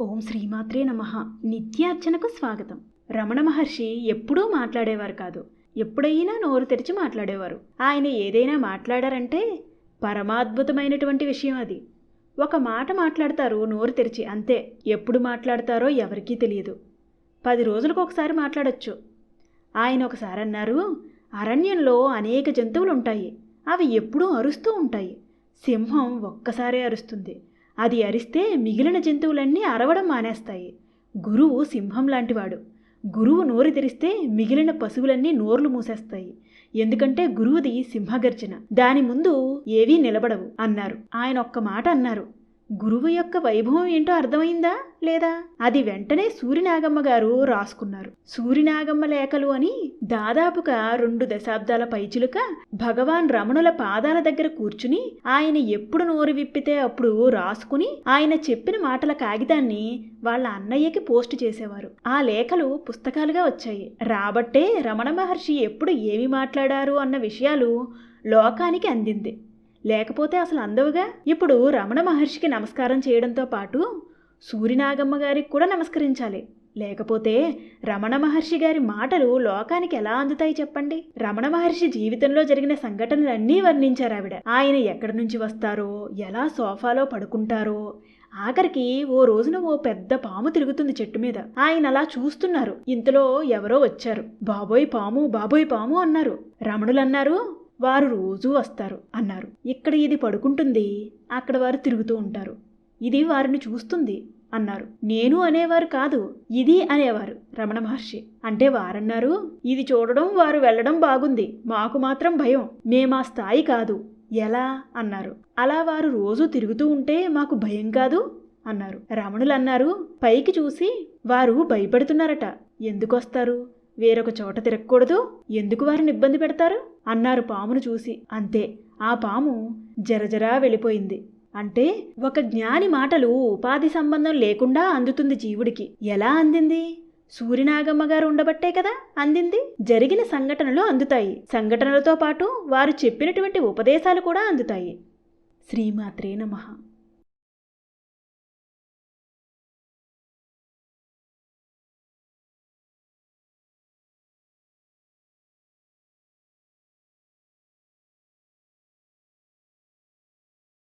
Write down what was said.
ఓం శ్రీమాత్రే నమ. నిత్యార్చనకు స్వాగతం. రమణ మహర్షి ఎప్పుడూ మాట్లాడేవారు కాదు. ఎప్పుడైనా నోరు తెరిచి మాట్లాడేవారు. ఆయన ఏదైనా మాట్లాడారంటే పరమాద్భుతమైనటువంటి విషయం అది. ఒక మాట మాట్లాడతారు నోరు తెరిచి అంతే. ఎప్పుడు మాట్లాడతారో ఎవరికీ తెలియదు. పది రోజులకు ఒకసారి మాట్లాడొచ్చు. ఆయన ఒకసారి అన్నారు అరణ్యంలో అనేక జంతువులు ఉంటాయి అవి ఎప్పుడూ అరుస్తూ ఉంటాయి. సింహం ఒక్కసారే అరుస్తుంది. అది అరిస్తే మిగిలిన జంతువులన్నీ అరవడం మానేస్తాయి. గురువు సింహం లాంటివాడు. గురువు నోరు తెరిస్తే మిగిలిన పశువులన్నీ నోర్లు మూసేస్తాయి. ఎందుకంటే గురువుది సింహగర్జన. దాని ముందు ఏవీ నిలబడవు అన్నారు. ఆయన ఒక్క మాట అన్నారు. గురువు యొక్క వైభవం ఏంటో అర్థమైందా లేదా? అది వెంటనే సూరినాగమ్మ గారు రాసుకున్నారు. సూరినాగమ్మ లేఖలు అని దాదాపుగా రెండు దశాబ్దాల పైచిలుక భగవాన్ రమణుల పాదాల దగ్గర కూర్చుని ఆయన ఎప్పుడు నోరు విప్పితే అప్పుడు రాసుకుని ఆయన చెప్పిన మాటల కాగితాన్ని వాళ్ళ అన్నయ్యకి పోస్ట్ చేసేవారు. ఆ లేఖలు పుస్తకాలుగా వచ్చాయి. రాబట్టే రమణ మహర్షి ఎప్పుడు ఏమి మాట్లాడారు అన్న విషయాలు లోకానికి అందింది. లేకపోతే అసలు అందవుగా? ఇప్పుడు రమణ మహర్షికి నమస్కారం చేయడంతో పాటు సూర్యనాగమ్మ గారికి కూడా నమస్కరించాలి. లేకపోతే రమణ మహర్షి గారి మాటలు లోకానికి ఎలా అందుతాయి చెప్పండి? రమణ మహర్షి జీవితంలో జరిగిన సంఘటనలన్నీ వర్ణించారు ఆవిడ. ఆయన ఎక్కడి నుంచి వస్తారో ఎలా సోఫాలో పడుకుంటారో ఆఖరికి ఓ రోజున ఓ పెద్ద పాము తిరుగుతుంది చెట్టు మీద. ఆయన అలా చూస్తున్నారు. ఇంతలో ఎవరో వచ్చారు. బాబోయ్ పాము బాబోయ్ పాము అన్నారు. రమణులు అన్నారు వారు రోజూ వస్తారు అన్నారు. ఇక్కడ ఇది పడుకుంటుంది? అక్కడ వారు తిరుగుతూ ఉంటారు. ఇది వారిని చూస్తుంది అన్నారు. నేను అనేవారు కాదు ఇది అనేవారు రమణ మహర్షి. అంటే వారన్నారు ఇది చూడడం వారు వెళ్ళడం బాగుంది. మాకు మాత్రం భయం. మేమా స్థాయి కాదు. ఎలా? అన్నారు. అలా వారు రోజు తిరుగుతూ ఉంటే మాకు భయం కాదు? అన్నారు. రమణులు అన్నారు పైకి చూసి వారు భయపడుతున్నారట. ఎందుకొస్తారు వేరొక చోట తిరగకూడదు. ఎందుకు వారిని ఇబ్బంది పెడతారు? అన్నారు పామును చూసి. అంతే ఆ పాము జరజరా వెళ్ళిపోయింది. అంటే ఒక జ్ఞాని మాటలు ఉపాధి సంబంధం లేకుండా అందుతుంది జీవుడికి. ఎలా అందింది? సూర్యనాగమ్మ గారు ఉండబట్టే కదా అందింది. జరిగిన సంఘటనలు అందుతాయి. సంఘటనలతో పాటు వారు చెప్పినటువంటి ఉపదేశాలు కూడా అందుతాయి. శ్రీమాత్రే నమః.